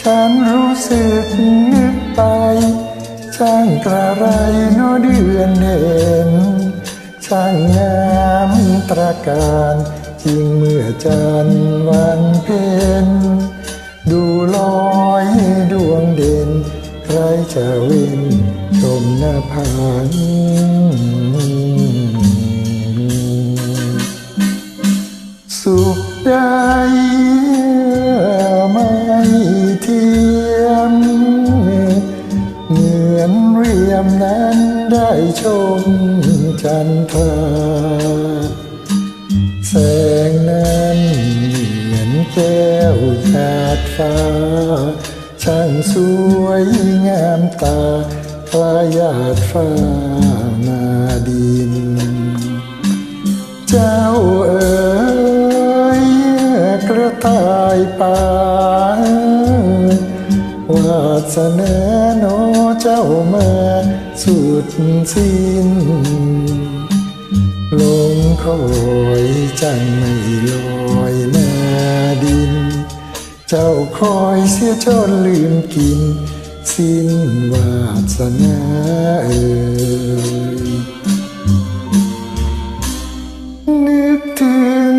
ฉันรู้สึกนึกไปช่างกระไรนอเดือนเด่นช่างงามตราการจริงเมื่อจันวันเพ็นดูลอยดวงเด่น ใครจะวินชมหน้าผานสุขได มนั้นได้ชมจันทราแสงนั้นเหมือนแก้วหยาดฟ้า ช่างสวยงามตาคลายหยาดฟ้ามาดิน เจ้าเอ๋ยกระต่ายป่าวาสนาโนเจ้ามาสุดสิ้น ลงคอยจังไม่ลอยหน้าดิน เจ้าคอยเสียจนลืมกิน สิ้นวาสนาเอ่ยนึกถึง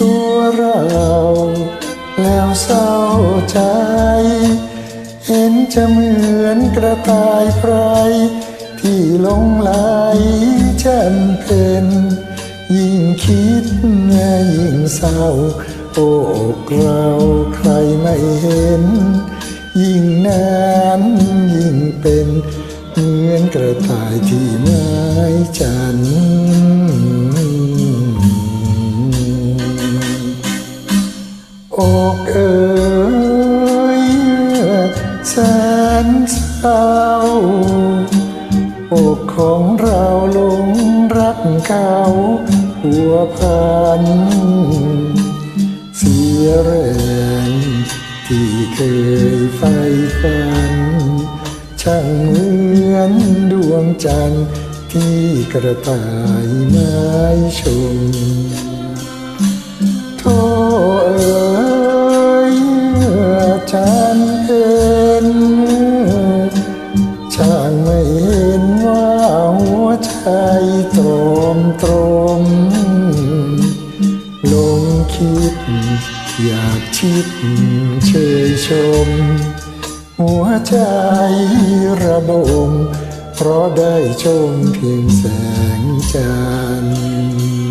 ตัวเรา แล้วเศร้าใจ จะเหมือนกระต่ายไพรที่หลงไหลฉันเป็นยิ่งคิดยิ่งเศร้า โอกเราใครไม่เห็น ยิ่งนานยิ่งเป็นเหมือนกระต่ายที่ไม้จันทร์อกเอ๋ เศร้าอกของเราหลงรักเขาหัวพัน เสียแรงที่เคยใฝ่ฝัน ช่างเหมือนดวงจันทร์ที่กระต่ายไม้ชมโทเอ๋ยฉัน อยากชิดเชยชม หัวใจระบม เพราะได้ชมเพียงแสงจันทร์